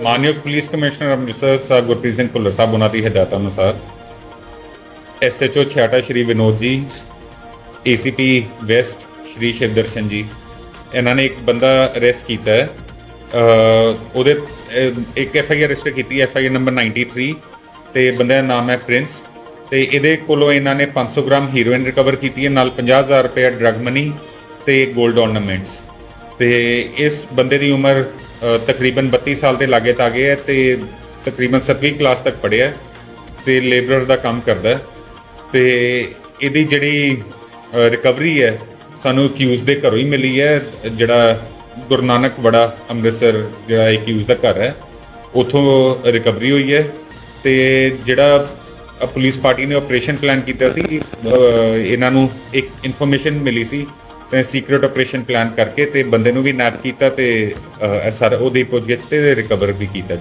ਮਾਨਯੋਗ police commissioner Amritsar ਸਾਹਿਬ ਗੁਰਪ੍ਰੀਤ ਸਿੰਘ ਭੁੱਲਰ ਸਾਹਿਬ, ਉਹਨਾਂ ਦੀ ਹਦਾਇਤਾਂ ਅਨੁਸਾਰ ਐਸਐਚਓ ਛਿਆਟਾ ਸ਼੍ਰੀ ਵਿਨੋਦ ਜੀ ਏਸੀਪੀ ਵੈਸਟ ਸ਼੍ਰੀ ਸ਼ਿਵਦਰਸ਼ਨ ਜੀ, ਇਹਨਾਂ ਨੇ ਇੱਕ ਬੰਦਾ ਅਰੈਸਟ ਕੀਤਾ ਹੈ। ਅਹ ਉਹਦੇ, ਅਹ ਇੱਕ ਐਫਆਈਆਰ ਰਜਿਸਟਰ ਕੀਤੀ ਹੈ ਐਫਆਈਆਰ ਨੰਬਰ 93 ਤੇ ਬੰਦੇ ਦਾ ਨਾਮ ਹੈ ਪ੍ਰਿੰਸ। ਤੇ ਇਹਦੇ ਕੋਲੋਂ ਇਹਨਾਂ ਨੇ 500 ਗ੍ਰਾਮ ਹੀਰੋਇਨ ਰਿਕਵਰ ਕੀਤੀ ਹੈ, ਨਾਲ 50000 ਰੁਪਏ ਡਰਗ ਮਨੀ ਤੇ 골ਡ ornaments ਤੇ ਇਸ ਬੰਦੇ ਦੀ ਉਮਰ ਤਕਰੀਬਨ 32 ਸਾਲ ਦੇ ਲਾਗੇ ਤਾਗੇ ਹੈ ਤੇ ਤਕਰੀਬਨ 7ਵੀਂ ਕਲਾਸ ਤੱਕ ਪੜ੍ਹਿਆ ਹੈ ਤੇ ਲੇਬਰਰ ਦਾ ਕੰਮ ਕਰਦਾ ਹੈ। ਤੇ ਇਹਦੀ ਜਿਹੜੀ ਰਿਕਵਰੀ ਹੈ, ਸਾਨੂੰ ਅਕਿਊਜ਼ ਦੇ ਘਰੋਂ ਹੀ ਮਿਲੀ ਹੈ। ਜਿਹੜਾ ਗੁਰੂ ਨਾਨਕ ਵੜਾ ਅੰਮ੍ਰਿਤਸਰ ਜਿਹੜਾ ਅਕਿਊਜ਼ ਦਾ ਘਰ ਹੈ, ਉਥੋਂ ਰਿਕਵਰੀ ਹੋਈ ਹੈ ਤੇ ਜਿਹੜਾ ਪੁਲਿਸ ਪਾਰਟੀ ਨੇ ਆਪਰੇਸ਼ਨ ਪਲਾਨ ਕੀਤਾ ਸੀ ਇਹਨਾਂ ਨੂੰ ਇੱਕ ਇਨਫੋਰਮੇਸ਼ਨ ਮਿਲੀ ਸੀ ਤੇ ਸੀਕ੍ਰੀਟ ਆਪਰੇਸ਼ਨ ਪਲਾਨ ਕਰਕੇ ਤੇ ਬੰਦੇ ਨੂੰ ਵੀ ਨੈਪ ਕੀਤਾ ਤੇ ਅ, ਇਹ ਸਾਰਾ ਉਹਦੀ ਪੁੱਛਗਿੱਛ ਤੇ ਰਿਕਵਰ ਵੀ ਕੀਤਾ।